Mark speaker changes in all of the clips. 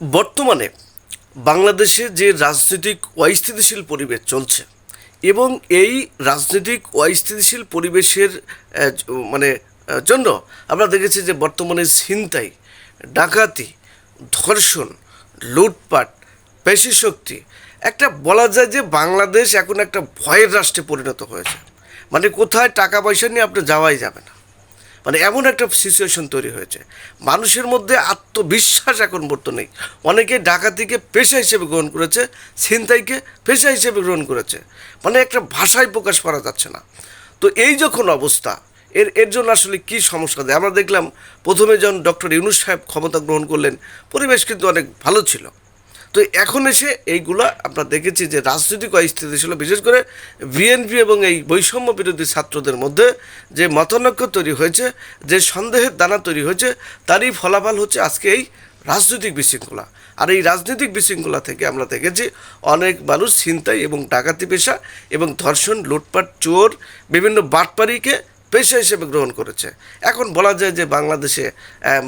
Speaker 1: বর্তমানে বাংলাদেশে যে রাজনৈতিক অস্থিতিশীল পরিবেশ চলছে এবং এই রাজনৈতিক অস্থিতিশীল পরিবেশের মানে জন্য আমরা দেখেছি যে বর্তমানে ছিনতাই, ডাকাতি, ধর্ষণ, লুটপাট পেশি শক্তি একটা বলা যায় যে বাংলাদেশ এখন একটা ভয়ের রাষ্ট্রে পরিণত হয়েছে। মানে কোথায় টাকা পয়সা নিয়ে আপনি যাওয়াই যাবে না। মানে এমন একটা সিচুয়েশন তৈরি হয়েছে। মানুষের মধ্যে আত্মবিশ্বাস এখন বর্তমানে নেই। অনেকে ডাকাতিকে পেশা হিসেবে গ্রহণ করেছে, ছিনতাইকে পেশা হিসেবে গ্রহণ করেছে। মানে একটা ভাষায় প্রকাশ করা যাচ্ছে না। তো এই যখন অবস্থা, এর এর জন্য আসলে কী সমস্যা? দেয় আমরা দেখলাম প্রথমে যখন ডক্টর ইউনুস সাহেব ক্ষমতা গ্রহণ করলেন, পরিবেশ কিন্তু অনেক ভালো ছিল। তো এখন এসে এইগুলা আমরা দেখেছি যে রাজনৈতিক অস্থিতি ছিল, বিশেষ করে বিএনপি এবং এই বৈষম্য বিরোধী ছাত্রদের মধ্যে যে মতানৈক্য তৈরি হয়েছে, যে সন্দেহের দানা তৈরি হয়েছে, তারই ফলাফল হচ্ছে আজকে এই রাজনৈতিক বিশৃঙ্খলা। আর এই রাজনৈতিক বিশৃঙ্খলা থেকে আমরা দেখেছি অনেক মানুষ ছিনতাই এবং ডাকাতি পেশা এবং ধর্ষণ, লুটপাট, চোর, বিভিন্ন বাটপাড়িকে পেশা হিসেবে গ্রহণ করেছে। এখন বলা যায় যে বাংলাদেশে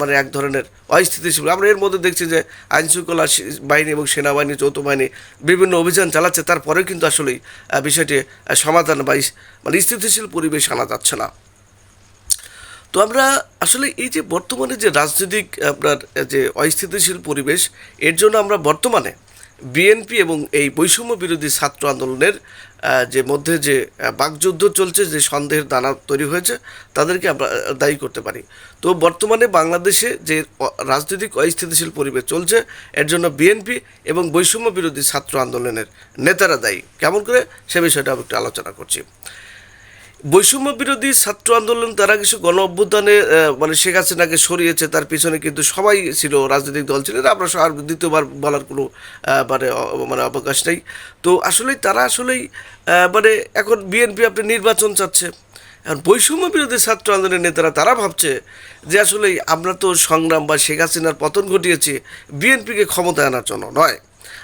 Speaker 1: মানে এক ধরনের অস্থিতিশীল। আমরা এর মধ্যে দেখছি যে আইনশৃঙ্খলা বাহিনী এবং সেনাবাহিনী, যৌথ বাহিনী বিভিন্ন অভিযান চালাচ্ছে। তারপরেও কিন্তু আসলেই বিষয়টি সমাধান বা মানে স্থিতিশীল পরিবেশ আনা যাচ্ছে না। তো আমরা আসলে এই যে বর্তমানে যে রাজনৈতিক, আপনার, যে অস্থিতিশীল পরিবেশ, এর জন্য আমরা বর্তমানে বিএনপি এবং এই বৈষম্য বিরোধী ছাত্র আন্দোলনের যে মধ্যে যে বাকযুদ্ধ চলছে, যে সন্দেহের দানা তৈরি হয়েছে, তাদেরকে আমরা দায়ী করতে পারি। তো বর্তমানে বাংলাদেশে যে রাজনৈতিক অস্থিতিশীল পরিবেশ চলছে, এর জন্য বিএনপি এবং বৈষম্য বিরোধী ছাত্র আন্দোলনের নেতারা দায়ী। কেমন করে সে বিষয়টা আমি একটু আলোচনা করছি। বৈষম্য বিরোধী ছাত্র আন্দোলন, তারা কিছু গণ অভ্যুত্থানে মানে শেখ হাসিনাকে সরিয়েছে, তার পিছনে কিন্তু সবাই ছিল রাজনৈতিক দল ছিল, আমরা আর দ্বিতীয়বার বলার কোনো মানে মানে অবকাশ নেই। তো আসলেই তারা আসলেই মানে এখন বিএনপি আপনি নির্বাচন চাচ্ছে। এখন বৈষম্য বিরোধী ছাত্র আন্দোলনের নেতারা, তারা ভাবছে যে আসলে আমরা তো সংগ্রাম বা শেখ হাসিনার পতন ঘটিয়েছি, বিএনপিকে ক্ষমতায় আনার জন্য নয়।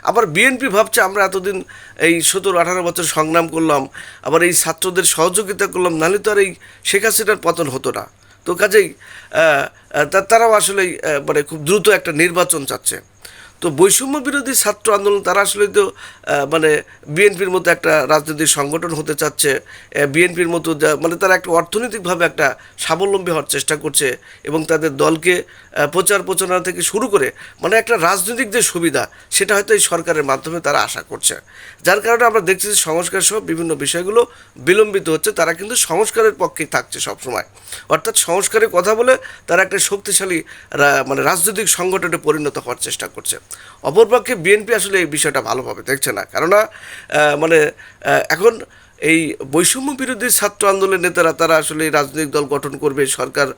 Speaker 1: আবার বিএনপি ভাবছে আমরা এতদিন এই সতেরো, আঠারো বছর সংগ্রাম করলাম, আবার এই ছাত্রদের সহযোগিতা করলাম, নাহলে তো আর এই শেখ হাসিনার পতন হতো না। তো কাজেই তারাও আসলে মানে খুব দ্রুত একটা নির্বাচন চাচ্ছে। তো বৈষম্য বিরোধী ছাত্র আন্দোলন, তারা আসলে তো মানে বিএনপির মতো একটা রাজনৈতিক সংগঠন হতে চাচ্ছে বিএনপির মতো মানে তারা একটা অর্থনৈতিকভাবে একটা স্বাবলম্বী হওয়ার চেষ্টা করছে এবং তাদের দলকে প্রচার প্রচারণা থেকে শুরু করে মানে একটা রাজনৈতিক যে সুবিধা, সেটা হয়তো এই সরকারের মাধ্যমে তারা আশা করছে। যার কারণে আমরা দেখছি যে সংস্কার সহ বিভিন্ন বিষয়গুলো বিলম্বিত হচ্ছে, তারা কিন্তু সংস্কারের পক্ষেই থাকছে সবসময়। অর্থাৎ সংস্কারের কথা বলে তারা একটা শক্তিশালী মানে রাজনৈতিক সংগঠনে পরিণত হওয়ার চেষ্টা করছে। অপরপক্ষে বিএনপি আসলে এই বিষয়টা ভালোভাবে দেখছে না। কেননা মানে এখন এই বৈষম্য বিরোধী ছাত্র আন্দোলনের নেতারা, তারা আসলে রাজনৈতিক দল গঠন করবে, সরকার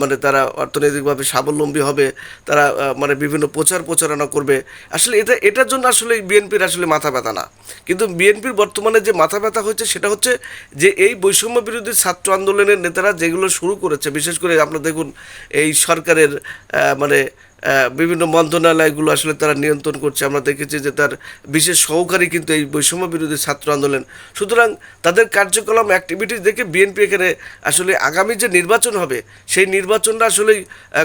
Speaker 1: মানে তারা অর্থনৈতিকভাবে স্বাবলম্বী হবে, তারা মানে বিভিন্ন প্রচার প্রচারণা করবে। আসলে এটা, এটার জন্য আসলে বিএনপির আসলে মাথা ব্যথা না। কিন্তু বিএনপির বর্তমানে যে মাথা ব্যথা হচ্ছে, সেটা হচ্ছে যে এই বৈষম্য বিরোধী ছাত্র আন্দোলনের নেতারা যেগুলো শুরু করেছে, বিশেষ করে আপনারা দেখুন এই সরকারের মানে বিভিন্ন মন্ত্রণালয়গুলো আসলে তারা নিয়ন্ত্রণ করছে। আমরা দেখেছি যে তার বিশেষ সহকারী কিন্তু এই বৈষম্য বিরোধী ছাত্র আন্দোলন। সুতরাং তাদের কার্যকলাপ অ্যাক্টিভিটিস দেখে বিএনপি এখানে আসলে আগামী যে নির্বাচন হবে, সেই নির্বাচনটা আসলে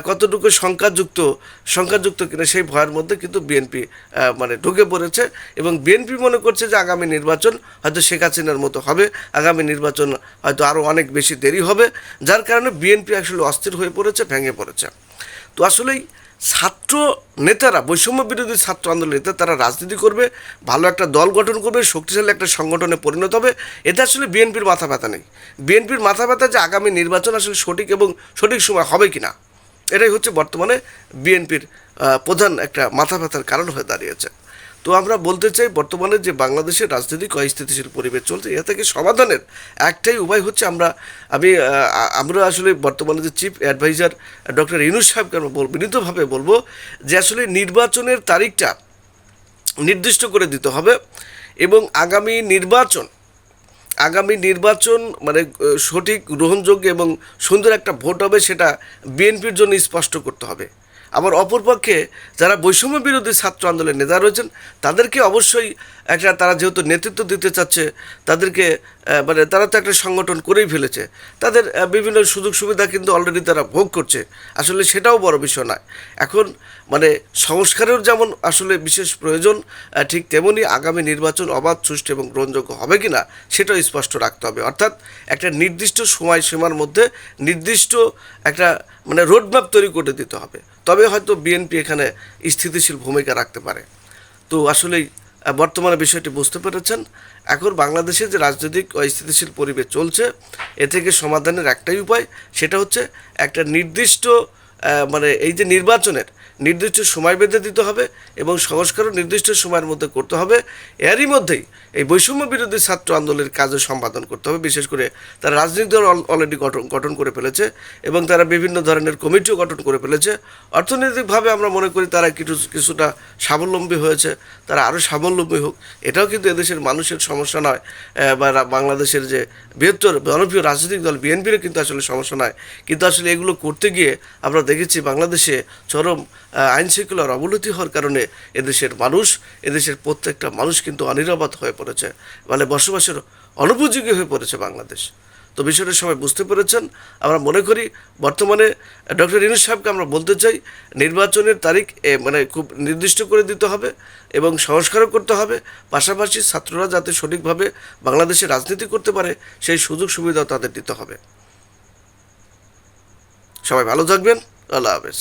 Speaker 1: কতটুকু সংখ্যাযুক্ত সংখ্যাযুক্ত কিনা সেই ভয়ের মধ্যে কিন্তু বিএনপি মানে ঢুকে পড়েছে। এবং বিএনপি মনে করছে যে আগামী নির্বাচন হয়তো শেখ হাসিনার মতো হবে। আগামী নির্বাচন হয়তো আরও অনেক বেশি দেরি হবে। যার কারণে বিএনপি আসলে অস্থির হয়ে পড়েছে, ভেঙে পড়েছে। তো আসলেই ছাত্র নেতারা, বৈষম্য বিরোধী ছাত্র আন্দোলন নেতা, তারা রাজনীতি করবে, ভালো একটা দল গঠন করবে, শক্তিশালী একটা সংগঠনে পরিণত হবে। এতে আসলে বিএনপির মাথা ব্যথা নেই। বিএনপির মাথা ব্যথা যে আগামী নির্বাচন আসলে সঠিক এবং সঠিক সময় হবে কি না এটাই হচ্ছে বর্তমানে বিএনপির প্রধান একটা মাথা ব্যথার কারণ হয়ে দাঁড়িয়েছে। তো আমরা বলতে চাই, বর্তমানে যে বাংলাদেশের রাজনৈতিক অস্থিতিশীল পরিবেশ চলছে, এ থেকে সমাধানের একটাই উপায় হচ্ছে আমরা, আমি আমরা আসলে বর্তমানে যে চিফ অ্যাডভাইজার ডক্টর ইনুস সাহেবকে আমরা বিনীতভাবে বলব যে আসলে নির্বাচনের তারিখটা নির্দিষ্ট করে দিতে হবে এবং আগামী নির্বাচন আগামী নির্বাচন মানে সঠিক, গ্রহণযোগ্য এবং সুন্দর একটা ভোট হবে সেটা বিএনপির জন্য স্পষ্ট করতে হবে। আবার অপরপক্ষে যারা বৈষম্য বিরোধী ছাত্র আন্দোলনের নেতা রয়েছেন, তাদেরকে অবশ্যই একটা তারা যেহেতু নেতৃত্ব দিতে চাচ্ছে, তাদেরকে মানে তারা তো একটা সংগঠন করেই ফেলেছে। তাদের বিভিন্ন সুযোগ সুবিধা কিন্তু অলরেডি তারা ভোগ করছে। আসলে সেটাও বড় বিষয় নয়। এখন মানে সংস্কারের যেমন আসলে বিশেষ প্রয়োজন ঠিক তেমনি আগামী নির্বাচন অবাধ, সুষ্ঠু এবং গ্রহণযোগ্য হবে কি না সেটাও স্পষ্ট রাখতে হবে। অর্থাৎ একটা নির্দিষ্ট সময়সীমার মধ্যে নির্দিষ্ট একটা মানে রোডম্যাপ তৈরি করে দিতে হবে। তবে হয়তো বিএনপি এখানে স্থিতিশীল ভূমিকা রাখতে পারে। তো আসলেই বর্তমানে বিষয়টি বুঝতে পেরেছেন। এখন বাংলাদেশে যে রাজনৈতিক অস্থিতিশীল পরিবেশ চলছে, এ থেকে সমাধানের একটাই উপায়, সেটা হচ্ছে একটা নির্দিষ্ট মানে এই যে নির্বাচনের নির্দিষ্ট সময় বেঁধে দিতে হবে এবং সংস্কারও নির্দিষ্ট সময়ের মধ্যে করতে হবে। এরই মধ্যেই এই বৈষম্য বিরোধী ছাত্র আন্দোলনের কাজও সম্পাদন করতে হবে। বিশেষ করে তারা রাজনৈতিক দল অলরেডি গঠন গঠন করে ফেলেছে এবং তারা বিভিন্ন ধরনের কমিটিও গঠন করে ফেলেছে। অর্থনৈতিকভাবে আমরা মনে করি তারা কিছু কিছুটা স্বাবলম্বী হয়েছে, তারা আরও স্বাবলম্বী হোক। এটাও কিন্তু এদেশের মানুষের সমস্যা নয় বা বাংলাদেশের যে বৃহত্তর জনপ্রিয় রাজনৈতিক দল বিএনপিরও কিন্তু আসলে সমস্যা নয়। কিন্তু আসলে এগুলো করতে গিয়ে আমরা দেখেছি বাংলাদেশে চরম আইন শৃঙ্খলার অবনতি হওয়ার কারণে এদেশের মানুষ, এদেশের প্রত্যেকটা মানুষ কিন্তু অনিরাপদ হয়ে পড়েছে মানে বসবাসের অনুপযোগী হয়ে পড়েছে বাংলাদেশ। তো বিষয়টা সবাই বুঝতে পেরেছেন। আমরা মনে করি, বর্তমানে ডক্টর ইনুস সাহেবকে আমরা বলতে চাই, নির্বাচনের তারিখ মানে খুব নির্দিষ্ট করে দিতে হবে এবং সংস্কারও করতে হবে। পাশাপাশি ছাত্ররা যাতে সঠিকভাবে বাংলাদেশে রাজনীতি করতে পারে, সেই সুযোগ সুবিধাও তাদের দিতে হবে। সবাই ভালো থাকবেন। আল্লাহ হাফেজ।